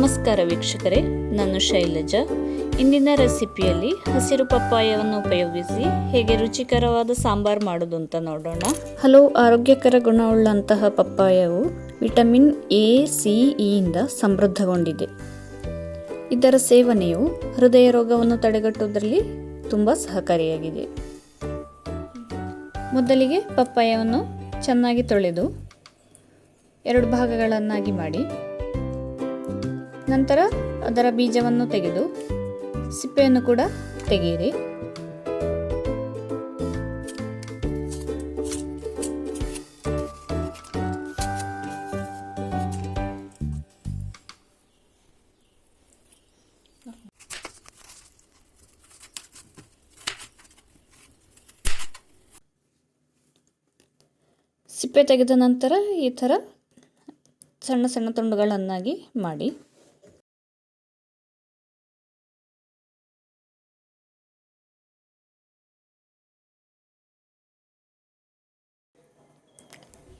ನಮಸ್ಕಾರ ವೀಕ್ಷಕರೇ, ನಾನು ಶೈಲಜಾ. ಇಂದಿನ ರೆಸಿಪಿಯಲ್ಲಿ ಹಸಿರು ಪಪ್ಪಾಯವನ್ನು ಉಪಯೋಗಿಸಿ ಹೇಗೆ ರುಚಿಕರವಾದ ಸಾಂಬಾರ್ ಮಾಡೋದು ಅಂತ ನೋಡೋಣ. ಹಲವು ಆರೋಗ್ಯಕರ ಗುಣವುಳ್ಳಂತಹ ಪಪ್ಪಾಯವು ವಿಟಮಿನ್ ಎ, ಸಿ ಇಯಿಂದ ಸಮೃದ್ಧಗೊಂಡಿದೆ. ಇದರ ಸೇವನೆಯು ಹೃದಯ ರೋಗವನ್ನು ತಡೆಗಟ್ಟುವುದರಲ್ಲಿ ತುಂಬ ಸಹಕಾರಿಯಾಗಿದೆ. ಮೊದಲಿಗೆ ಪಪ್ಪಾಯವನ್ನು ಚೆನ್ನಾಗಿ ತೊಳೆದು ಎರಡು ಭಾಗಗಳನ್ನಾಗಿ ಮಾಡಿ. ನಂತರ ಅದರ ಬೀಜವನ್ನು ತೆಗೆದು ಸಿಪ್ಪೆಯನ್ನು ಕೂಡ ತೆಗೆಯಿರಿ. ಸಿಪ್ಪೆ ತೆಗೆದ ನಂತರ ಈ ಥರ ಸಣ್ಣ ಸಣ್ಣ ತುಂಡುಗಳನ್ನಾಗಿ ಮಾಡಿ.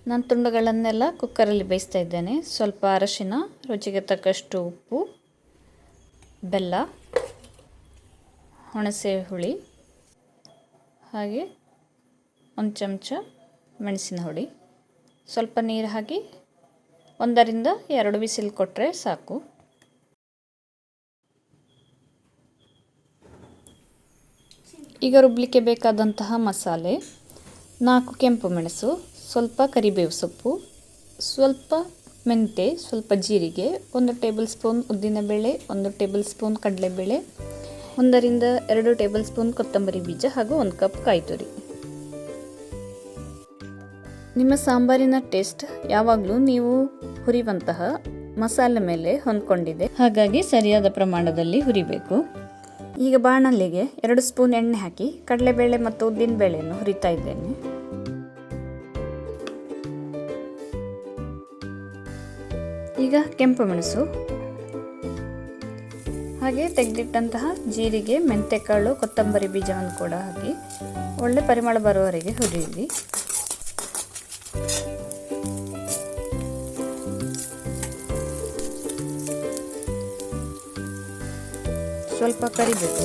ನಾನು ತುಂಡುಗಳನ್ನೆಲ್ಲ ಕುಕ್ಕರಲ್ಲಿ ಬೇಯಿಸ್ತಾ ಇದ್ದೇನೆ. ಸ್ವಲ್ಪ ಅರಶಿನ, ರುಚಿಗೆ ತಕ್ಕಷ್ಟು ಉಪ್ಪು, ಬೆಲ್ಲ, ಹುಣಸೆ ಹುಳಿ, ಹಾಗೆ ಒಂದು ಚಮಚ ಮೆಣಸಿನ ಹುಡಿ ಸ್ವಲ್ಪ ನೀರು ಹಾಕಿ ಒಂದರಿಂದ ಎರಡು ಬಿಸಿಲು ಕೊಟ್ಟರೆ ಸಾಕು. ಈಗ ರುಬ್ಲಿಕ್ಕೆ ಬೇಕಾದಂತಹ ಮಸಾಲೆ, ನಾಲ್ಕು ಕೆಂಪು ಮೆಣಸು ಸ್ವಲ್ಪ ಕರಿಬೇವು ಸೊಪ್ಪು, ಸ್ವಲ್ಪ ಮೆಂತೆ ಸ್ವಲ್ಪ ಜೀರಿಗೆ, ಒಂದು ಟೇಬಲ್ ಸ್ಪೂನ್ ಉದ್ದಿನಬೇಳೆ ಒಂದು ಟೇಬಲ್ ಸ್ಪೂನ್ ಕಡಲೆಬೇಳೆ, ಒಂದರಿಂದ ಎರಡು ಟೇಬಲ್ ಸ್ಪೂನ್ ಕೊತ್ತಂಬರಿ ಬೀಜ ಹಾಗೂ ಒಂದು ಕಪ್ ಕಾಯಿ ತುರಿ ನಿಮ್ಮ ಸಾಂಬಾರಿನ ಟೇಸ್ಟ್ ಯಾವಾಗಲೂ ನೀವು ಹುರಿಯುವಂತಹ ಮಸಾಲೆ ಮೇಲೆ ಹೊಂದ್ಕೊಂಡಿದೆ. ಹಾಗಾಗಿ ಸರಿಯಾದ ಪ್ರಮಾಣದಲ್ಲಿ ಹುರಿಬೇಕು. ಈಗ ಬಾಣಲಿಗೆ ಎರಡು ಸ್ಪೂನ್ ಎಣ್ಣೆ ಹಾಕಿ ಕಡಲೆಬೇಳೆ ಮತ್ತು ಉದ್ದಿನ ಬೇಳೆಯನ್ನು ಹುರಿತಾ ಇದ್ದೇನೆ. ಈಗ ಕೆಂಪು ಮೆಣಸು. ಹಾಗೆ ತೆಗೆದಿಟ್ಟಂತಹ ಜೀರಿಗೆ, ಮೆಂತೆಕಾಳು, ಕೊತ್ತಂಬರಿ ಬೀಜವನ್ನು ಕೂಡ ಹಾಕಿ ಒಳ್ಳೆ ಪರಿಮಳ ಬರುವವರೆಗೆ ಹುರಿಯಿರಿ. ಸ್ವಲ್ಪ ಕರಿಬೇಕು.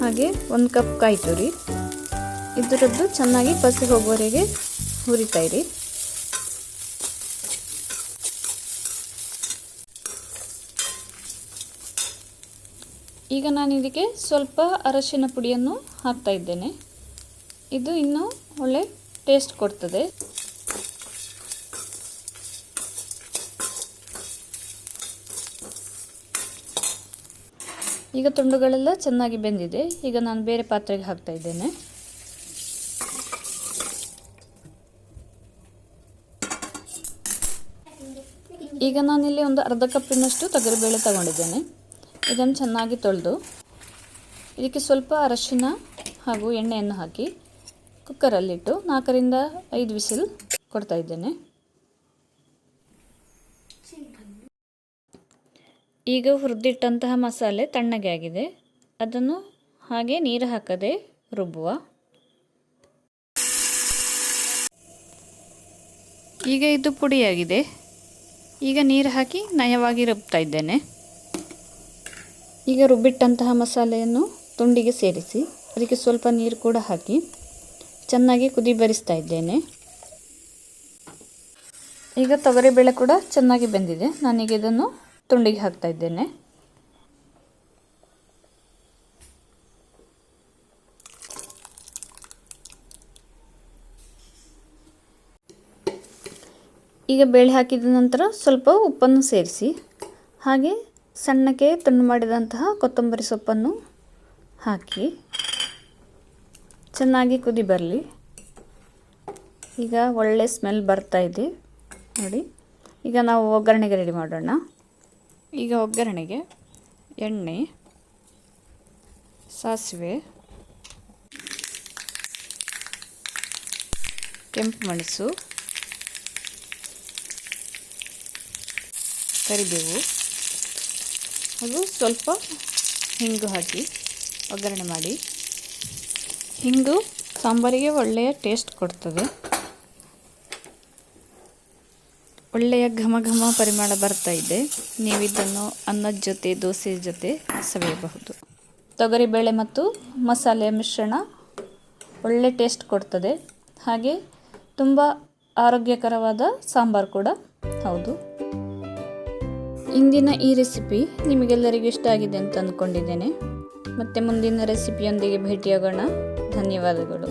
ಹಾಗೆ ಒಂದು ಕಪ್ ಕಾಯಿ ತುರಿ. ಇದರದ್ದು ಚೆನ್ನಾಗಿ ಪಸಿ ಹೋಗುವವರೆಗೆ ಹುರಿತಾ ಇರಿ. ಈಗ ನಾನು ಇದಕ್ಕೆ ಸ್ವಲ್ಪ ಅರಶಿನ ಪುಡಿಯನ್ನು ಹಾಕ್ತಾ ಇದ್ದೇನೆ. ಇದು ಇನ್ನೂ ಒಳ್ಳೆ ಟೇಸ್ಟ್ ಕೊಡ್ತದೆ. ಈಗ ತುಂಡುಗಳೆಲ್ಲ ಚೆನ್ನಾಗಿ ಬೆಂದಿದೆ. ಈಗ ನಾನು ಬೇರೆ ಪಾತ್ರೆಗೆ ಹಾಕ್ತಾ ಇದ್ದೇನೆ. ಈಗ ನಾನಿಲ್ಲಿ ಒಂದು ಅರ್ಧ ಕಪ್ಪಿನಷ್ಟು ತೊಗರಿಬೇಳೆ ತಗೊಂಡಿದ್ದೇನೆ. ಇದನ್ನು ಚೆನ್ನಾಗಿ ತೊಳೆದು ಇದಕ್ಕೆ ಸ್ವಲ್ಪ ಅರಶಿನ ಹಾಗೂ ಎಣ್ಣೆಯನ್ನು ಹಾಕಿ ಕುಕ್ಕರಲ್ಲಿಟ್ಟು ನಾಲ್ಕರಿಂದ ಐದು ವಿಸಿಲ್ ಕೊಡ್ತಾ ಇದ್ದೇನೆ. ಈಗ ಹುರಿದಿಟ್ಟಂತಹ ಮಸಾಲೆ ತಣ್ಣಗೆ ಆಗಿದೆ. ಅದನ್ನು ಹಾಗೆ ನೀರು ಹಾಕದೆ ರುಬ್ಬುವ. ಈಗ ಇದು ಪುಡಿಯಾಗಿದೆ. ಈಗ ನೀರು ಹಾಕಿ ನಯವಾಗಿ ರುಬ್ತಾ ಇದ್ದೇನೆ. ಈಗ ರುಬ್ಬಿಟ್ಟಂತಹ ಮಸಾಲೆಯನ್ನು ತುಂಡಿಗೆ ಸೇರಿಸಿ, ಅದಕ್ಕೆ ಸ್ವಲ್ಪ ನೀರು ಕೂಡ ಹಾಕಿ ಚೆನ್ನಾಗಿ ಕುದಿ ಬರಿಸ್ತಾ ಇದ್ದೇನೆ. ಈಗ ತೊಗರಿಬೇಳೆ ಕೂಡ ಚೆನ್ನಾಗಿ ಬೆಂದಿದೆ. ನಾನೀಗ ಇದನ್ನು ತುಂಡಿಗೆ ಹಾಕ್ತಾ ಇದ್ದೇನೆ. ಈಗ ಬೇಳೆ ಹಾಕಿದ ನಂತರ ಸ್ವಲ್ಪ ಉಪ್ಪನ್ನು ಸೇರಿಸಿ, ಹಾಗೆ ಸಣ್ಣಕ್ಕೆ ತುಂಡು ಮಾಡಿದಂತಹ ಕೊತ್ತಂಬರಿ ಸೊಪ್ಪನ್ನು ಹಾಕಿ. ಚೆನ್ನಾಗಿ ಕುದಿ ಬರಲಿ. ಈಗ ಒಳ್ಳೆ ಸ್ಮೆಲ್ ಬರ್ತಾ ಇದೆ. ನೋಡಿ, ಈಗ ನಾವು ಒಗ್ಗರಣೆಗೆ ರೆಡಿ ಮಾಡೋಣ. ಈಗ ಒಗ್ಗರಣೆಗೆ ಎಣ್ಣೆ, ಸಾಸಿವೆ, ಕೆಂಪು ಮೆಣಸು, ಕರಿಬೇವು ಹಾಗೂ ಸ್ವಲ್ಪ ಹಿಂಗು ಹಾಕಿ, ಒಗ್ಗರಣೆ ಮಾಡಿ. ಹಿಂಗು ಸಾಂಬಾರಿಗೆ ಒಳ್ಳೆಯ ಟೇಸ್ಟ್ ಕೊಡ್ತದೆ. ಒಳ್ಳೆಯ ಘಮ ಘಮ ಪರಿಮಳ ಬರ್ತಾ ಇದೆ. ನೀವು ಇದನ್ನು ಅನ್ನದ ಜೊತೆ, ದೋಸೆ ಜೊತೆ ಸವಿಯಬಹುದು. ತೊಗರಿಬೇಳೆ ಮತ್ತು ಮಸಾಲೆಯ ಮಿಶ್ರಣ ಒಳ್ಳೆ ಟೇಸ್ಟ್ ಕೊಡ್ತದೆ. ಹಾಗೆ ತುಂಬ ಆರೋಗ್ಯಕರವಾದ ಸಾಂಬಾರು ಕೂಡ. ಹೌದು. ಇಂದಿನ ಈ ರೆಸಿಪಿ ನಿಮಗೆಲ್ಲರಿಗೂ ಇಷ್ಟ ಆಗಿದೆ ಅಂತ ಅಂದ್ಕೊಂಡಿದ್ದೇನೆ ಮತ್ತೆ ಮುಂದಿನ ರೆಸಿಪಿಯೊಂದಿಗೆ ಭೇಟಿಯಾಗೋಣ. ಧನ್ಯವಾದಗಳು.